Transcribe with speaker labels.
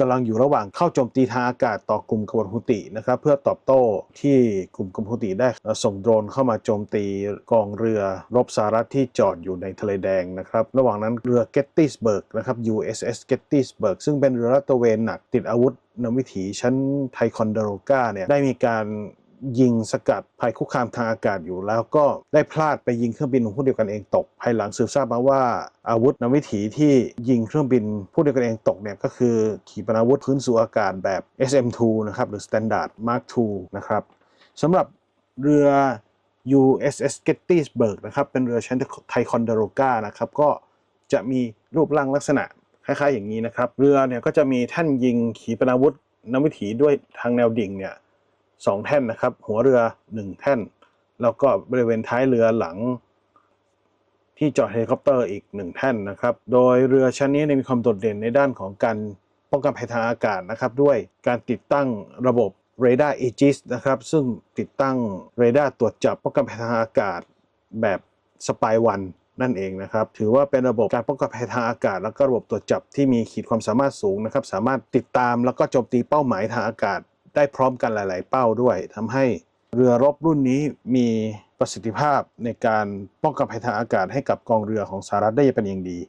Speaker 1: กำลังอยู่ระหว่างเข้าโจมตีทางอากาศต่อกลุ่มกบฏฮุตินะครับเพื่อตอบโต้ที่กลุ่มกบฏฮุติได้ส่งโดรนเข้ามาโจมตีกองเรือรบสหรัฐที่จอดอยู่ในทะเลแดงนะครับระหว่างนั้นเรือ Gettysburg นะครับ USS Gettysburg ซึ่งเป็นเรือลาดตระเวนหนักติดอาวุธนำวิถีชั้นไทคอนเดโรกาเนี่ยได้มีการ ยิงสกัดภัยคุกคามทางอากาศอยู่ แล้วก็ได้พลาดไปยิงเครื่องบินของผู้เดียวกันเองตก ภายหลังสืบทราบมาว่าอาวุธนวิถีที่ยิงเครื่องบินผู้เดียวกันเองตกเนี่ยก็คือขีปนาวุธพื้นสู่อากาศแบบ SM2 นะครับหรือ Standard Mark II นะครับสำหรับเรือ USS Gettysburg นะครับเป็นเรือชั้นไทคอนเดโรกานะครับก็จะมีรูปร่างลักษณะคล้ายๆอย่างนี้นะครับ เรือเนี่ยก็จะมีแท่นยิงขีปนาวุธนวิถีด้วยทางแนวดิ่งเนี่ย สองแท่นนะครับ หัวเรือหนึ่งแท่น แล้วก็บริเวณท้ายเรือหลัง ที่จอดเฮลิคอปเตอร์อีกหนึ่งแท่นนะครับ โดยเรือชั้นนี้เนี่ยมีความโดดเด่นในด้านของการป้องกันภัยทางอากาศนะครับ ด้วยการติดตั้งระบบเรดาร์เอจิสนะครับ ซึ่งติดตั้งเรดาร์ตรวจจับป้องกันภัยทางอากาศแบบสปายวันนั่นเองนะครับ ถือว่าเป็นระบบการป้องกันภัยทางอากาศ แล้วก็ระบบตรวจจับที่มีขีดความสามารถสูงนะครับ สามารถติดตามแล้วก็โจมตีเป้าหมายทางอากาศ ได้พร้อมกันหลาย ๆ เป้าด้วยทำให้เรือรบรุ่นนี้มีประสิทธิภาพในการป้องกันภัยทางอากาศให้กับกองเรือของสหรัฐได้เป็นอย่างดี